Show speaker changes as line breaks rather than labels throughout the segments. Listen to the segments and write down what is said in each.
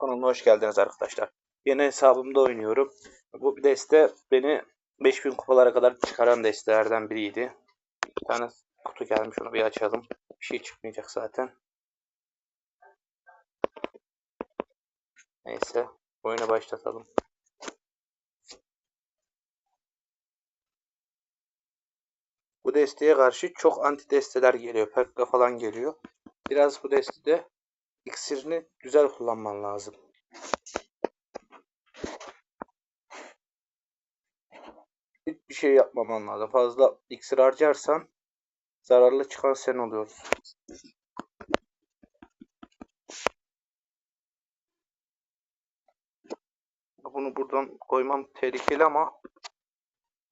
Kanalıma hoş geldiniz arkadaşlar. Yeni hesabımda oynuyorum. Bu deste beni 5000 kupalara kadar çıkaran destelerden biriydi. Bir tane kutu gelmiş onu bir açalım. Bir şey çıkmayacak zaten. Neyse oyunu başlatalım. Bu desteye karşı çok anti desteler geliyor. Pekka falan geliyor. Biraz bu destede iksirini güzel kullanman lazım. Hiçbir şey yapmaman lazım. Fazla iksir harcarsan zararlı çıkan sen oluyorsun. Bunu buradan koymam tehlikeli ama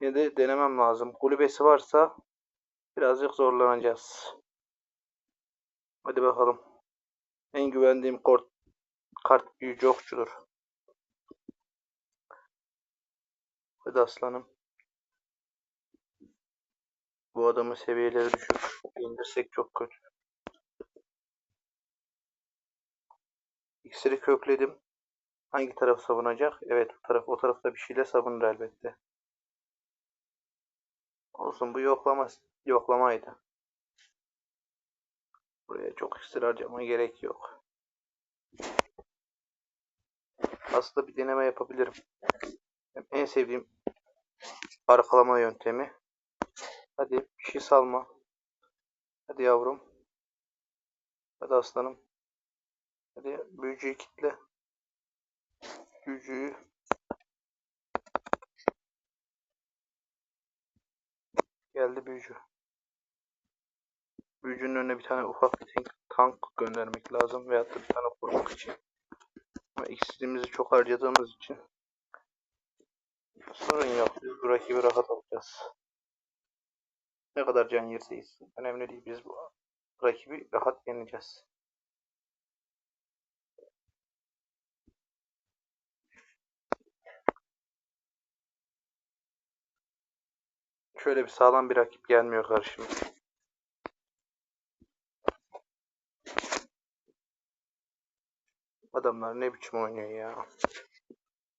yine de denemem lazım. Kulübesi varsa birazcık zorlanacağız. Hadi bakalım. En güvendiğim kart, kart büyücü okçudur. Hadi aslanım. Bu adamın seviyeleri düşük. İndirsek çok kötü. İksiri kökledim. Hangi taraf savunacak? Evet bu taraf o tarafta bir şeyle savunur elbette. Olsun bu yoklama yoklamaydı. Buraya çok iksir harcamaya gerek yok. Aslında bir deneme yapabilirim. En sevdiğim arkalama yöntemi. Hadi bir şey salma. Hadi yavrum. Hadi aslanım. Hadi büyücüyü kitle. Büyücüyü. Geldi büyücü. Büyücünün önüne bir tane ufak bir tank, göndermek lazım veyahut da bir tane korumak için. Ama iksirimizi çok harcadığımız için sorun yok. Biz bu rakibi rahat alacağız. Ne kadar can yerseyiz. Önemli değil. Biz bu rakibi rahat yeneceğiz. Şöyle bir sağlam bir rakip gelmiyor karşıma. Adamlar ne biçim oynuyor ya.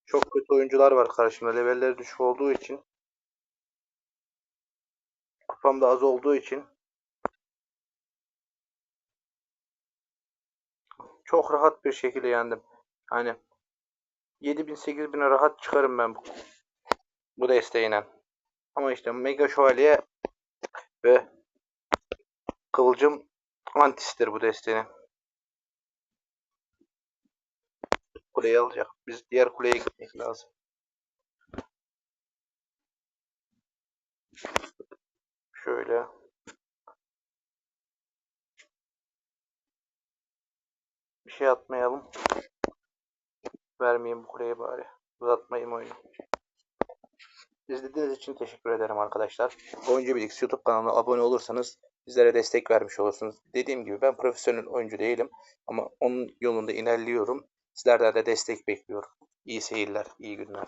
Çok kötü oyuncular var karşımda. Levelleri düşük olduğu için. Kupam da az olduğu için. Çok rahat bir şekilde yendim. Hani 7000 8000'e rahat çıkarım ben bu, bu desteğiyle. Ama işte Mega Şövalye ve Kıvılcım antistir bu desteğinin. Kuleyi alacak. Biz diğer kuleye gitmek lazım. Şöyle. Bir şey atmayalım. Vermeyeyim bu kuleye bari. Uzatmayayım oyunu. İzlediğiniz için teşekkür ederim arkadaşlar. Oyuncu Bilgisi YouTube kanalına abone olursanız bizlere destek vermiş olursunuz. Dediğim gibi ben profesyonel oyuncu değilim ama onun yolunda ilerliyorum. Sizlerden de destek bekliyorum. İyi seyirler, iyi günler.